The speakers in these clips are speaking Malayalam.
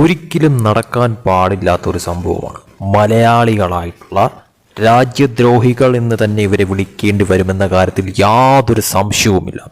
ഒരിക്കലും നടക്കാൻ പാടില്ലാത്തൊരു സംഭവമാണ്. മലയാളികളായിട്ടുള്ള രാജ്യദ്രോഹികൾ എന്ന് തന്നെ ഇവരെ വിളിക്കേണ്ടി വരുമെന്ന കാര്യത്തിൽ യാതൊരു സംശയവുമില്ല.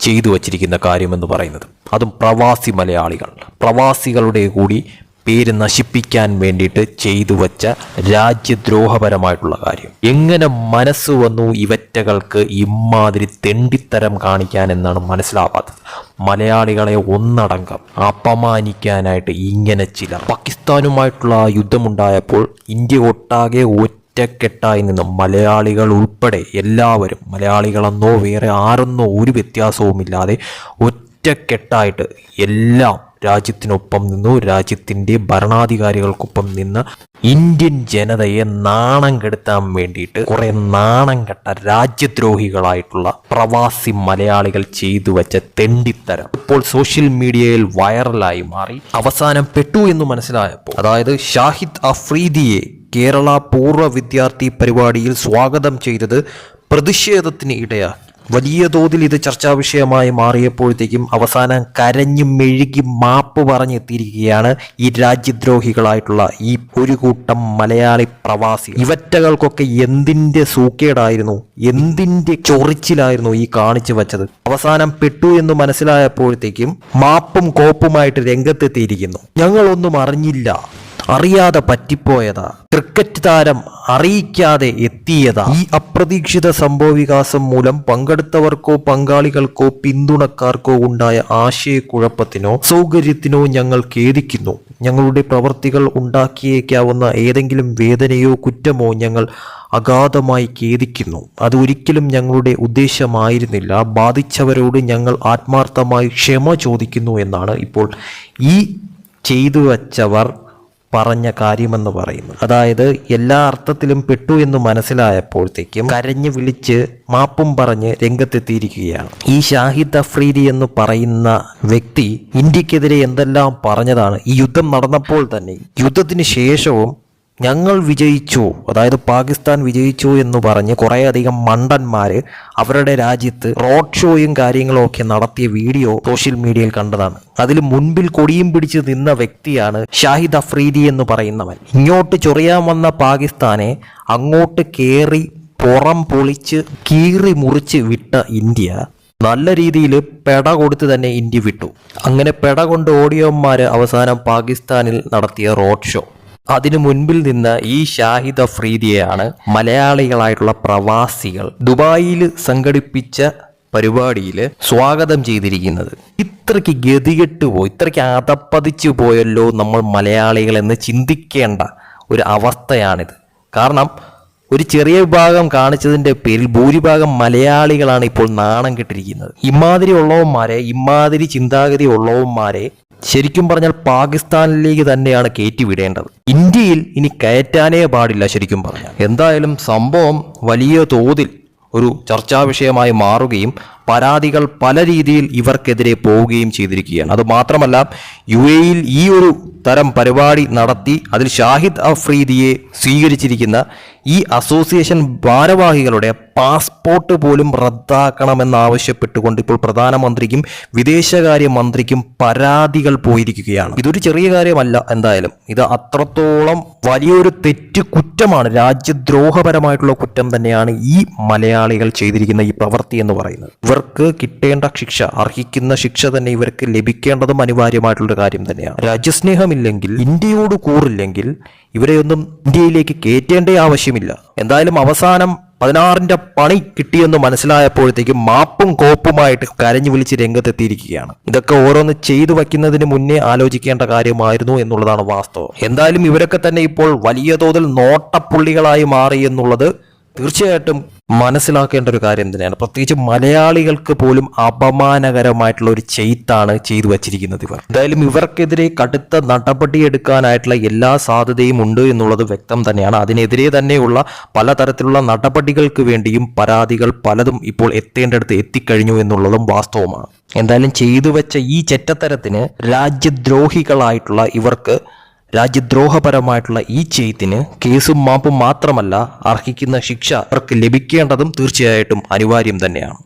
ചെയ്തു വച്ചിരിക്കുന്ന കാര്യമെന്ന് പറയുന്നത്. അതും പ്രവാസി മലയാളികൾ. പ്രവാസികളുടെ കൂടി പേര് നശിപ്പിക്കാൻ വേണ്ടിയിട്ട് ചെയ്തു വച്ച രാജ്യദ്രോഹപരമായിട്ടുള്ള കാര്യം. എങ്ങനെ മനസ്സ് വന്നു ഇവറ്റകൾക്ക് ഇമാതിരി തെണ്ടിത്തരം കാണിക്കാൻ എന്നാണ് മനസ്സിലാവാത്തത്. മലയാളികളെ ഒന്നടങ്കം അപമാനിക്കാനായിട്ട് ഇങ്ങനെ ചില പാകിസ്ഥാനുമായിട്ടുള്ള യുദ്ധമുണ്ടായപ്പോൾ ഇന്ത്യ ഒട്ടാകെ ഒറ്റക്കെട്ടായി നിന്നും മലയാളികൾ ഉൾപ്പെടെ എല്ലാവരും മലയാളികളെന്നോ വേറെ ആരെന്നോ ഒരു വ്യത്യാസവുമില്ലാതെ ഒറ്റക്കെട്ടായിട്ട് എല്ലാം രാജ്യത്തിനൊപ്പം നിന്നു. രാജ്യത്തിന്റെ ഭരണാധികാരികൾക്കൊപ്പം നിന്ന് ഇന്ത്യൻ ജനതയെ നാണം കെടുത്താൻ വേണ്ടിയിട്ട് കുറെ നാണം കെട്ട രാജ്യദ്രോഹികളായിട്ടുള്ള പ്രവാസി മലയാളികൾ ചെയ്തു വെച്ച തെണ്ടിത്തരം ഇപ്പോൾ സോഷ്യൽ മീഡിയയിൽ വൈറലായി മാറി. അവസാനം പെട്ടു എന്ന് മനസ്സിലായപ്പോൾ അതായത് ഷാഹിദ് അഫ്രീദിയെ കേരള പൂർവ വിദ്യാർത്ഥി പരിപാടിയിൽ സ്വാഗതം ചെയ്തത് പ്രതിഷേധത്തിന് ഇടയാക്കി. വലിയ തോതിൽ ഇത് ചർച്ചാ വിഷയമായി മാറിയപ്പോഴത്തേക്കും അവസാനം കരഞ്ഞു മെഴുകി മാപ്പ് പറഞ്ഞെത്തിയിരിക്കുകയാണ് ഈ രാജ്യദ്രോഹികളായിട്ടുള്ള ഈ ഒരു കൂട്ടം മലയാളി പ്രവാസി. ഇവറ്റകൾക്കൊക്കെ എന്തിന്റെ സൂക്കേടായിരുന്നു? എന്തിന്റെ ചൊറിച്ചിലായിരുന്നു ഈ കാണിച്ചു വച്ചത്? അവസാനം പെട്ടു എന്ന് മനസ്സിലായപ്പോഴത്തേക്കും മാപ്പും കോപ്പുമായിട്ട് രംഗത്തെത്തിയിരിക്കുന്നു. ഞങ്ങളൊന്നും അറിഞ്ഞില്ല. അറിയാതെ പറ്റിപ്പോയതാ. ക്രിക്കറ്റ് താരം അറിയിക്കാതെ എത്തിയതാ. ഈ അപ്രതീക്ഷിത സംഭവവികാസം മൂലം പങ്കെടുത്തവർക്കോ പങ്കാളികൾക്കോ പിന്തുണക്കാർക്കോ ഉണ്ടായ ആശയക്കുഴപ്പത്തിനോ സൗകര്യത്തിനോ ഞങ്ങൾ ഖേദിക്കുന്നു. ഞങ്ങളുടെ പ്രവർത്തികൾ ഉണ്ടാക്കിയേക്കാവുന്ന ഏതെങ്കിലും വേദനയോ കുറ്റമോ ഞങ്ങൾ അഗാധമായി ഖേദിക്കുന്നു. അത് ഒരിക്കലും ഞങ്ങളുടെ ഉദ്ദേശമായിരുന്നില്ല. ബാധിച്ചവരോട് ഞങ്ങൾ ആത്മാർത്ഥമായി ക്ഷമ ചോദിക്കുന്നു എന്നാണ് ഇപ്പോൾ ഈ ചെയ്തു വച്ചവർ പറഞ്ഞ കാര്യമെന്ന് പറയുന്നു അതായത് എല്ലാ അർത്ഥത്തിലും പെട്ടു എന്ന് മനസ്സിലായപ്പോഴത്തേക്കും കരഞ്ഞു വിളിച്ച് മാപ്പും പറഞ്ഞ് രംഗത്തെത്തിയിരിക്കുകയാണ്. ഈ ഷാഹിദ് അഫ്രീദി എന്ന് പറയുന്ന വ്യക്തി ഇന്ത്യക്കെതിരെ എന്തെല്ലാം പറഞ്ഞതാണ്? ഈ യുദ്ധം നടന്നപ്പോൾ തന്നെ. യുദ്ധത്തിന് ശേഷവും ഞങ്ങൾ വിജയിച്ചു. അതായത് പാകിസ്ഥാൻ വിജയിച്ചു എന്ന് പറഞ്ഞ് കുറേയധികം മണ്ടന്മാർ അവരുടെ രാജ്യത്ത് റോഡ് ഷോയും കാര്യങ്ങളും ഒക്കെ നടത്തിയ വീഡിയോ സോഷ്യൽ മീഡിയയിൽ കണ്ടതാണ്. അതിൽ മുൻപിൽ കൊടിയും പിടിച്ച് നിന്ന വ്യക്തിയാണ് ഷാഹിദ് അഫ്രീദി എന്ന് പറയുന്നവൻ. ഇങ്ങോട്ട് ചൊറിയാൻ വന്ന പാകിസ്ഥാനെ അങ്ങോട്ട് കയറി പുറം പൊളിച്ച് കീറി മുറിച്ച് വിട്ട ഇന്ത്യ നല്ല രീതിയിൽ പെട കൊടുത്ത് തന്നെ ഇന്ത്യ വിട്ടു. അങ്ങനെ പെട കൊണ്ട് ഓടിയന്മാർ അവസാനം പാകിസ്ഥാനിൽ നടത്തിയ റോഡ് ഷോ. അതിനു മുൻപിൽ നിന്ന് ഈ ഷാഹിദ് അഫ്രീദിയെയാണ് മലയാളികളായിട്ടുള്ള പ്രവാസികൾ ദുബായിൽ സംഘടിപ്പിച്ച പരിപാടിയിൽ സ്വാഗതം ചെയ്തിരിക്കുന്നത്. ഇത്രയ്ക്ക് ഗതികെട്ട് പോയി ഇത്രയ്ക്ക് അതപ്പതിച്ചു പോയല്ലോ നമ്മൾ മലയാളികൾ എന്ന് ചിന്തിക്കേണ്ട ഒരു അവസ്ഥയാണിത്. കാരണം ഒരു ചെറിയ വിഭാഗം കാണിച്ചതിന്റെ പേരിൽ ഭൂരിഭാഗം മലയാളികളാണ് ഇപ്പോൾ നാണം കെട്ടിരിക്കുന്നത്. ഇമാതിരി ഉള്ളവന്മാരെ ഇമാതിരി ചിന്താഗതി ഉള്ളവന്മാരെ ശരിക്കും പറഞ്ഞാൽ പാകിസ്ഥാനിലേക്ക് തന്നെയാണ് കയറ്റിവിടേണ്ടത് ഇന്ത്യയിൽ ഇനി കയറ്റാനേ പാടില്ല ശരിക്കും പറഞ്ഞാൽ. എന്തായാലും സംഭവം വലിയ തോതിൽ ഒരു ചർച്ചാ വിഷയമായി മാറുകയും പരാതികൾ പല രീതിയിൽ ഇവർക്കെതിരെ പോവുകയും ചെയ്തിരിക്കുകയാണ്. അത് മാത്രമല്ല യു എയിൽ ഈ ഒരു തരം പരിപാടി നടത്തി അതിൽ ഷാഹിദ് അഫ്രീദിയെ സ്വീകരിച്ചിരിക്കുന്ന ഈ അസോസിയേഷൻ ഭാരവാഹികളുടെ പാസ്പോർട്ട് പോലും റദ്ദാക്കണമെന്നാവശ്യപ്പെട്ടുകൊണ്ട് ഇപ്പോൾ പ്രധാനമന്ത്രിക്കും വിദേശകാര്യ മന്ത്രിക്കും പരാതികൾ പോയിരിക്കുകയാണ്. ഇതൊരു ചെറിയ കാര്യമല്ല എന്തായാലും. ഇത് അത്രത്തോളം വലിയൊരു തെറ്റ് കുറ്റമാണ്. രാജ്യദ്രോഹപരമായിട്ടുള്ള കുറ്റം തന്നെയാണ് ഈ മലയാളികൾ ചെയ്തിരിക്കുന്ന ഈ പ്രവൃത്തി എന്ന് പറയുന്നത്. ഇവർക്ക് കിട്ടേണ്ട ശിക്ഷ അർഹിക്കുന്ന ശിക്ഷ തന്നെ ഇവർക്ക് ലഭിക്കേണ്ടതും അനിവാര്യമായിട്ടുള്ള കാര്യം തന്നെയാണ്. രാജ്യസ്നേഹമില്ലെങ്കിൽ ഇന്ത്യയോട് കൂറില്ലെങ്കിൽ ഇവരെയൊന്നും ഇന്ത്യയിലേക്ക് കയറ്റേണ്ട ആവശ്യമില്ല. എന്തായാലും അവസാനം പതിനാറിന്റെ പണി കിട്ടിയെന്ന് മനസ്സിലായപ്പോഴത്തേക്കും മാപ്പും കോപ്പുമായിട്ട് കരഞ്ഞു വിളിച്ച് രംഗത്തെത്തിയിരിക്കുകയാണ്. ഇതൊക്കെ ഓരോന്ന് ചെയ്തു വയ്ക്കുന്നതിന് മുന്നേ ആലോചിക്കേണ്ട കാര്യമായിരുന്നു എന്നുള്ളതാണ് വാസ്തവം. എന്തായാലും ഇവരൊക്കെ തന്നെ ഇപ്പോൾ വലിയ തോതിൽ നോട്ടപ്പുള്ളികളായി മാറി എന്നുള്ളത് തീർച്ചയായിട്ടും മനസ്സിലാക്കേണ്ട ഒരു കാര്യം തന്നെയാണ്. പ്രത്യേകിച്ച് മലയാളികൾക്ക് പോലും അപമാനകരമായിട്ടുള്ള ഒരു ചെയ്ത്താണ് ചെയ്തു വച്ചിരിക്കുന്നത് ഇവർ. എന്തായാലും ഇവർക്കെതിരെ കടുത്ത നടപടി എടുക്കാനായിട്ടുള്ള എല്ലാ സാധ്യതയും ഉണ്ട് എന്നുള്ളത് വ്യക്തം തന്നെയാണ്. അതിനെതിരെ തന്നെയുള്ള പലതരത്തിലുള്ള നടപടികൾക്ക് വേണ്ടിയും പരാതികൾ പലതും ഇപ്പോൾ എത്തേണ്ടടുത്ത് എത്തിക്കഴിഞ്ഞു എന്നുള്ളതും വാസ്തവമാണ്. എന്തായാലും ചെയ്തു വെച്ച ഈ ചെറ്റത്തരത്തിന് രാജ്യദ്രോഹികളായിട്ടുള്ള ഇവർക്ക് രാജ്യദ്രോഹപരമായിട്ടുള്ള ഈ ചെയ്ത്തിന് കേസും മാപ്പും മാത്രമല്ല അർഹിക്കുന്ന ശിക്ഷ അവർക്ക് ലഭിക്കേണ്ടതും തീർച്ചയായിട്ടും അനിവാര്യം തന്നെയാണ്.